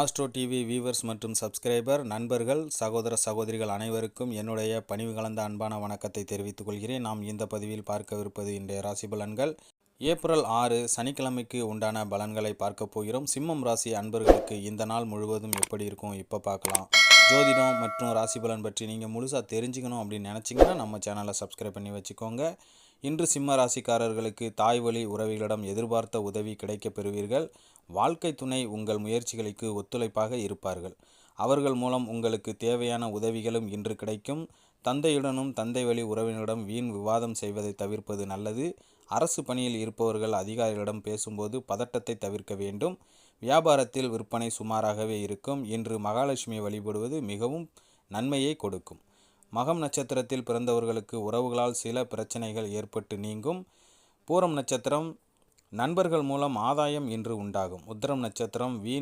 Astro TV viewers மற்றும் subscriber நண்பர்கள் சகோதர சகோதரிகள் அனைவருக்கும் என்னுடைய பணிவு கலந்த அன்பான வணக்கத்தை தெரிவித்துக் கொள்கிறேன். நாம் இந்த பதிவில் பார்க்கவிருப்பது இன்றைய ராசி பலன்கள். ஏப்ரல் ஆறு சனிக்கிழமைக்கு உண்டான பலன்களை பார்க்க போகிறோம். சிம்மம் ராசி அன்பர்களுக்கு இந்த நாள் முழுவதும் எப்படி இருக்கும் இப்போ பார்க்கலாம். ஜோதிடம் மற்றும் ராசி பலன் பற்றி நீங்கள் முழுசாக தெரிஞ்சுக்கணும் அப்படின்னு நினச்சிங்கன்னா நம்ம சேனலை சப்ஸ்கிரைப் பண்ணி வச்சுக்கோங்க. இன்று சிம்ம ராசிக்காரர்களுக்கு தாய் வழி உறவிகளிடம் எதிர்பார்த்த உதவி கிடைக்கப் பெறுவீர்கள். வாழ்க்கை துணை உங்கள் முயற்சிகளுக்கு ஒத்துழைப்பாக இருப்பார்கள். அவர்கள் மூலம் உங்களுக்கு தேவையான உதவிகளும் இன்று கிடைக்கும். தந்தையுடனும் தந்தை வழி உறவினரிடம் வீண் விவாதம் செய்வதை தவிர்ப்பது நல்லது. அரசு பணியில் இருப்பவர்கள் அதிகாரிகளிடம் பேசும்போது பதட்டத்தை தவிர்க்க வேண்டும். வியாபாரத்தில் விற்பனை சுமாராகவே இருக்கும். இன்று மகாலட்சுமி வழிபடுவது மிகவும் நன்மையை கொடுக்கும். மகம் நட்சத்திரத்தில் பிறந்தவர்களுக்கு உறவுகளால் சில பிரச்சனைகள் ஏற்பட்டு நீங்கும். பூரம் நட்சத்திரம் நண்பர்கள் மூலம் ஆதாயம் இன்று உண்டாகும். உத்திரம் நட்சத்திரம் வீண்